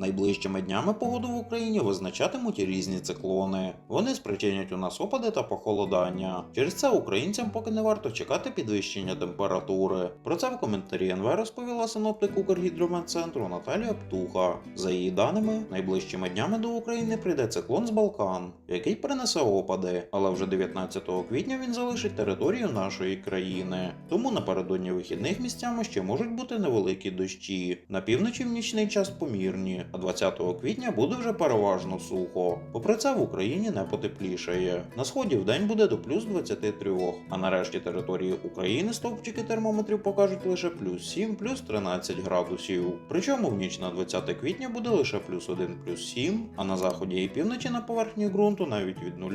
Найближчими днями погоду в Україні визначатимуть різні циклони. Вони спричинять у нас опади та похолодання. Через це українцям поки не варто чекати підвищення температури. Про це в коментарі НВ розповіла синоптик Укргідрометцентру Наталія Птуха. За її даними, найближчими днями до України прийде циклон з Балкан, який принесе опади, але вже 19 квітня він залишить територію нашої країни. Тому напередодні вихідних місцями ще можуть бути невеликі дощі. На півночі в нічний час помірні, а 20 квітня буде вже переважно сухо. Попри це в Україні не потеплішає. На сході в день буде до плюс 23, а на решті території України стовпчики термометрів покажуть лише плюс 7, плюс 13 градусів. Причому в ніч на 20 квітня буде лише плюс 1, плюс 7, а на заході і півночі на поверхні ґрунту навіть від 0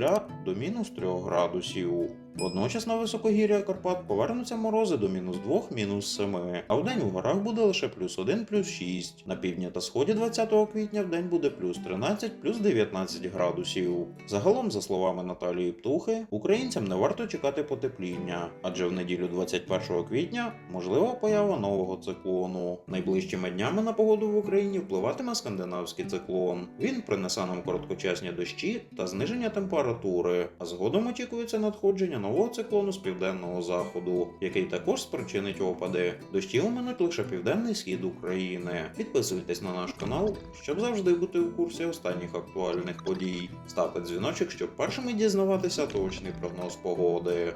до мінус 3 градусів. Водночас на високогір'я Карпат повернуться морози до мінус 2, мінус 7, а вдень у горах буде лише плюс 1, плюс 6. На півдні та сході 20 квітня вдень буде плюс 13, плюс 19 градусів. Загалом, за словами Наталії Птухи, українцям не варто чекати потепління, адже в неділю 21 квітня можлива поява нового циклону. Найближчими днями на погоду в Україні впливатиме скандинавський циклон. Він принесе нам короткочасні дощі та зниження температури, а згодом очікується надходження нового циклону з південного заходу, який також спричинить опади. Дощі оминуть лише південний схід України. Підписуйтесь на наш канал, щоб завжди бути у курсі останніх актуальних подій. Ставте дзвіночок, щоб першими дізнаватися точний прогноз погоди.